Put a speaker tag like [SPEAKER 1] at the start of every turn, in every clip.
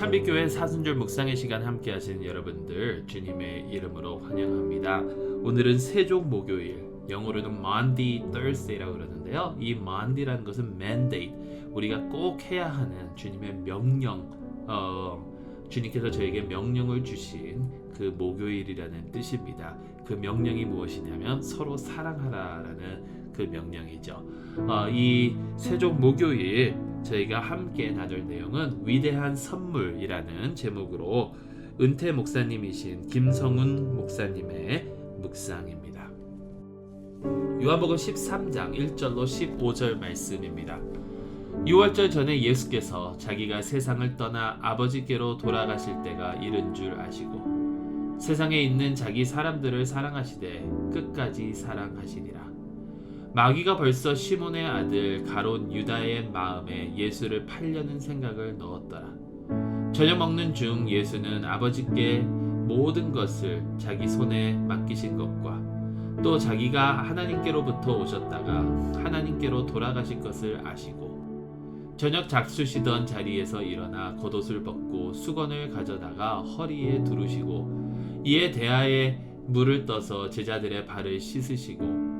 [SPEAKER 1] 참빛교회 사순절 묵상의 시간 함께 하시는 여러분들 주님의 이름으로 환영합니다. 오늘은 세종 목요일 영어로는 Maundy Thursday라고 그러는데요. 이 Maundy라는 것은 mandate 우리가 꼭 해야 하는 주님의 명령 어, 주님께서 저에게 명령을 주신 그 목요일이라는 뜻입니다. 그 명령이 무엇이냐면 서로 사랑하라라는 그 명령이죠. 어, 이 세종 목요일 저희가 함께 나눌 내용은 위대한 선물이라는 제목으로 은퇴 목사님이신 김성훈 목사님의 묵상입니다. 요한복음 13장 1절로 15절 말씀입니다. 6월절 전에 예수께서 자기가 세상을 떠나 아버지께로 돌아가실 때가 이른 줄 아시고 세상에 있는 자기 사람들을 사랑하시되 끝까지 사랑하시니라. 마귀가 벌써 시몬의 아들 가론 유다의 마음에 예수를 팔려는 생각을 넣었더라. 저녁 먹는 중 예수는 아버지께 모든 것을 자기 손에 맡기신 것과 또 자기가 하나님께로부터 오셨다가 하나님께로 돌아가실 것을 아시고 저녁 작수시던 자리에서 일어나 겉옷을 벗고 수건을 가져다가 허리에 두르시고 이에 대하에 물을 떠서 제자들의 발을 씻으시고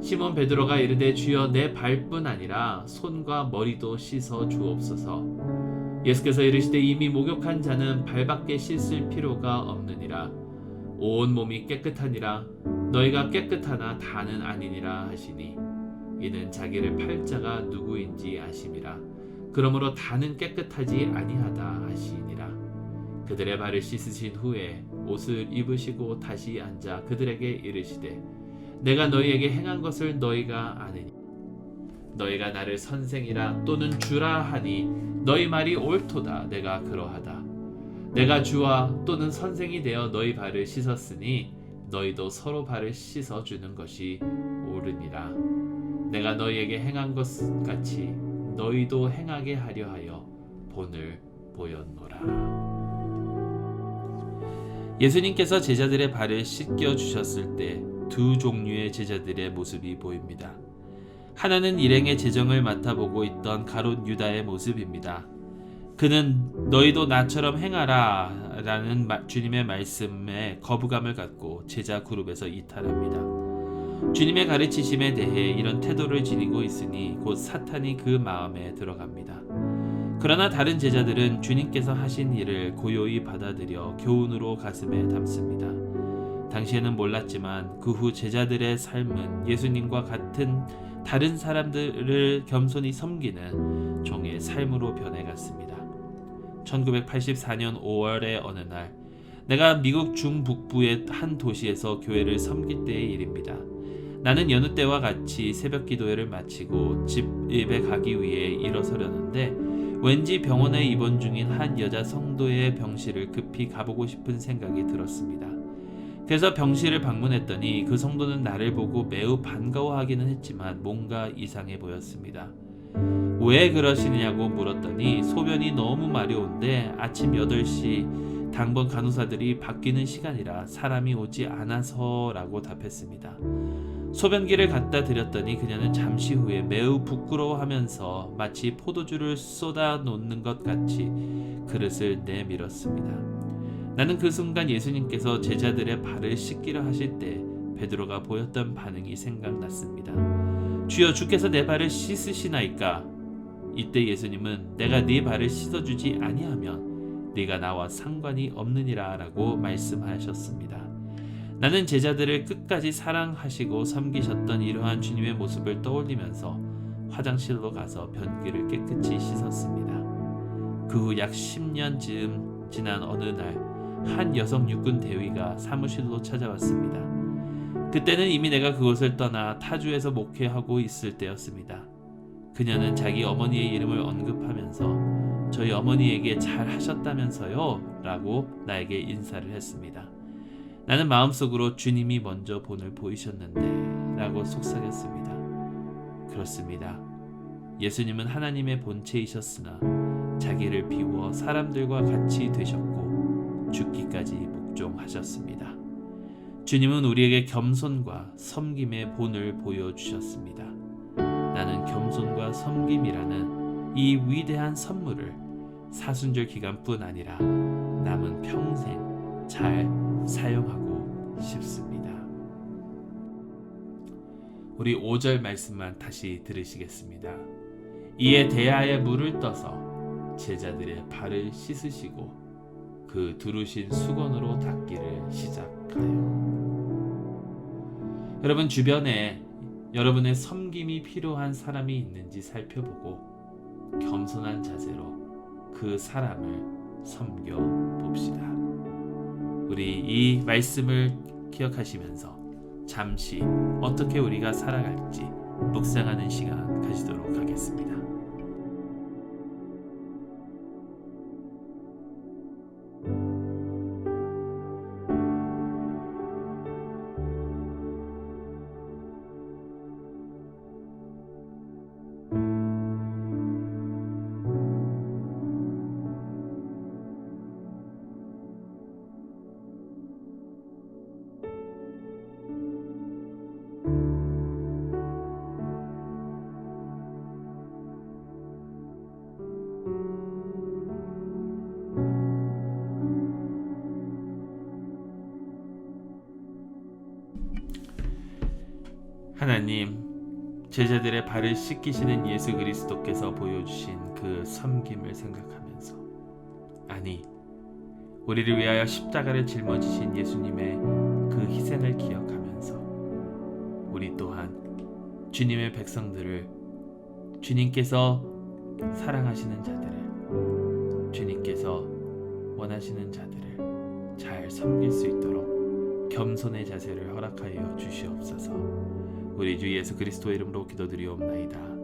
[SPEAKER 1] 시몬 베드로가 이르되 주여 내 발뿐 아니라 손과 머리도 씻어 주옵소서. 예수께서 이르시되 이미 목욕한 자는 발밖에 씻을 필요가 없느니라. 온 몸이 깨끗하니라. 너희가 깨끗하나 다는 아니니라 하시니 이는 자기를 팔자가 누구인지 아심이라. 그러므로 다는 깨끗하지 아니하다 하시니라. 그들의 발을 씻으신 후에 옷을 입으시고 다시 앉아 그들에게 이르시되 내가 너희에게 행한 것을 너희가 아느니. 너희가 나를 선생이라 또는 주라 하니 너희 말이 옳도다. 내가 그러하다. 내가 주와 또는 선생이 되어 너희 발을 씻었으니 너희도 서로 발을 씻어 주는 것이 옳으니라. 내가 너희에게 행한 것 같이 너희도 행하게 하려 하여 본을 보였노라. 예수님께서 제자들의 발을 씻겨 주셨을 때 두 종류의 제자들의 모습이 보입니다. 하나는 일행의 재정을 맡아보고 있던 가롯 유다의 모습입니다. 그는 너희도 나처럼 행하라 라는 주님의 말씀에 거부감을 갖고 제자 그룹에서 이탈합니다. 주님의 가르치심에 대해 이런 태도를 지니고 있으니 곧 사탄이 그 마음에 들어갑니다. 그러나 다른 제자들은 주님께서 하신 일을 고요히 받아들여 교훈으로 가슴에 담습니다. 당시에는 몰랐지만 그 후 제자들의 삶은 예수님과 같은 다른 사람들을 겸손히 섬기는 종의 삶으로 변해갔습니다. 1984년 5월의 어느 날, 내가 미국 중북부의 한 도시에서 교회를 섬길 때의 일입니다. 나는 여느 때와 같이 새벽 기도회를 마치고 집에 가기 위해 일어서려는데 왠지 병원에 입원 중인 한 여자 성도의 병실을 급히 가보고 싶은 생각이 들었습니다. 그래서 병실을 방문했더니 그 성도는 나를 보고 매우 반가워하기는 했지만 뭔가 이상해 보였습니다. 왜 그러시냐고 물었더니 소변이 너무 마려운데 아침 8시 당번 간호사들이 바뀌는 시간이라 사람이 오지 않아서 라고 답했습니다. 소변기를 갖다 드렸더니 그녀는 잠시 후에 매우 부끄러워하면서 마치 포도주를 쏟아 놓는 것 같이 그릇을 내밀었습니다. 나는 그 순간 예수님께서 제자들의 발을 씻기려 하실 때 베드로가 보였던 반응이 생각났습니다. 주여 주께서 내 발을 씻으시나이까? 이때 예수님은 내가 네 발을 씻어주지 아니하면 네가 나와 상관이 없느니라라고 말씀하셨습니다. 나는 제자들을 끝까지 사랑하시고 섬기셨던 이러한 주님의 모습을 떠올리면서 화장실로 가서 변기를 깨끗이 씻었습니다. 그 후 약 10년 쯤 지난 어느 날 한 여성 육군 대위가 사무실로 찾아왔습니다. 그때는 이미 내가 그곳을 떠나 타주에서 목회하고 있을 때였습니다. 그녀는 자기 어머니의 이름을 언급하면서 저희 어머니에게 잘 하셨다면서요? 라고 나에게 인사를 했습니다. 나는 마음속으로 주님이 먼저 본을 보이셨는데 라고 속삭였습니다. 그렇습니다. 예수님은 하나님의 본체이셨으나 자기를 비워 사람들과 같이 되셨고 죽기까지 복종하셨습니다. 주님은 우리에게 겸손과 섬김의 본을 보여주셨습니다. 나는 겸손과 섬김이라는 이 위대한 선물을 사순절 기간뿐 아니라 남은 평생 잘 사용하고 싶습니다. 우리 5절 말씀만 다시 들으시겠습니다. 이에 대하에 물을 떠서 제자들의 발을 씻으시고 그 두르신 수건으로 닦기를 시작하여 여러분 주변에 여러분의 섬김이 필요한 사람이 있는지 살펴보고 겸손한 자세로 그 사람을 섬겨 봅시다. 우리 이 말씀을 기억하시면서 잠시 어떻게 우리가 살아갈지 묵상하는 시간 가지도록 하겠습니다. 하나님, 제자들의 발을 씻기시는 예수 그리스도께서 보여주신 그 섬김을 생각하면서, 아니, 우리를 위하여 십자가를 짊어지신 예수님의 그 희생을 기억하면서, 우리 또한 주님의 백성들을 주님께서 사랑하시는 자들을, 주님께서 원하시는 자들을 잘 섬길 수 있도록 겸손의 자세를 허락하여 주시옵소서. 우리 주 예수 그리스도의 이름으로 기도드리옵나이다.